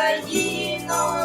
Україно.